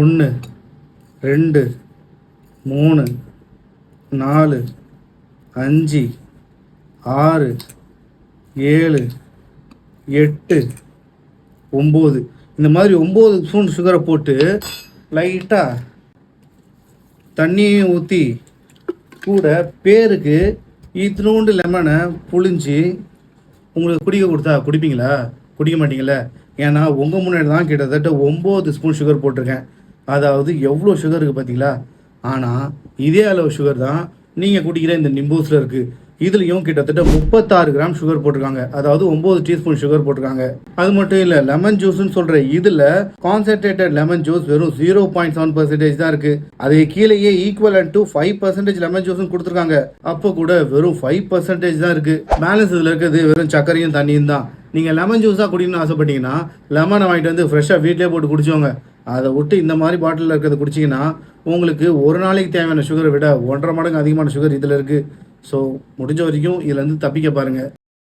ஒன்று ரெண்டு மூணு நாலு அஞ்சு ஆறு ஏழு எட்டு ஒம்பது. இந்த மாதிரி ஒம்பது ஸ்பூன் சுகரை போட்டு லைட்டாக தண்ணியும் ஊற்றி கூட பேருக்கு இத்தினோண்டு லெமனை புழிஞ்சு உங்களுக்கு குடிக்க கொடுத்தா குடிப்பீங்களா? குடிக்க மாட்டீங்களா ஏன்னா உங்கள் முன்னாடி தான் கிட்டத்தட்ட ஒம்பது ஸ்பூன் சுகர் போட்டிருக்கேன். அதாவது எவ்வளோ சுகர் இருக்குது பார்த்தீங்களா? ஆனால் இதே அளவு சுகர் தான் நீங்கள் குடிக்கிற இந்த நிம்பூஸில் இருக்குது இதுலேயும் கிட்டத்தட்ட முப்பத்தாறு கிராம் சுகர் போட்டிருக்காங்க. அதாவது ஒம்பது டீஸ்பூன் சுகர் போட்டிருக்காங்க. அது மட்டும் இல்லை லெமன் ஜூஸ்னு சொல்கிற இதில் கான்சென்ட்ரேட்டட் லெமன் ஜூஸ் வெறும் ஜீரோ பாயிண்ட் செவன் பர்சன்டேஜ் தான் இருக்குது அதே கீழேயே equal to five percentage lemon ஜூஸ்னு கொடுத்துருக்காங்க. அப்போ கூட வெறும் ஃபைவ் பர்சன்டேஜ் தான் இருக்குது பேலன்ஸ் இதில் இருக்கிறது வெறும் சர்க்கரையும் தண்ணியும் தான். நீங்கள் லெமன் ஜூஸாக குடிக்கணும்னு ஆசைப்பட்டீங்கன்னா லெமனை வாங்கிட்டு வந்து ஃப்ரெஷ்ஷாக வீட்டிலே போட்டு குடிச்சோங்க அதை விட்டு இந்த மாதிரி பாட்டிலில் இருக்கிறத குடிச்சிங்கன்னா உங்களுக்கு ஒரு நாளைக்கு தேவையான சுகரை விட ஒன்றரை மடங்கு அதிகமான சுகர் இதில் இருக்குது ஸோ முடிஞ்ச வரைக்கும் இதுலேருந்து தப்பிக்க பாருங்கள்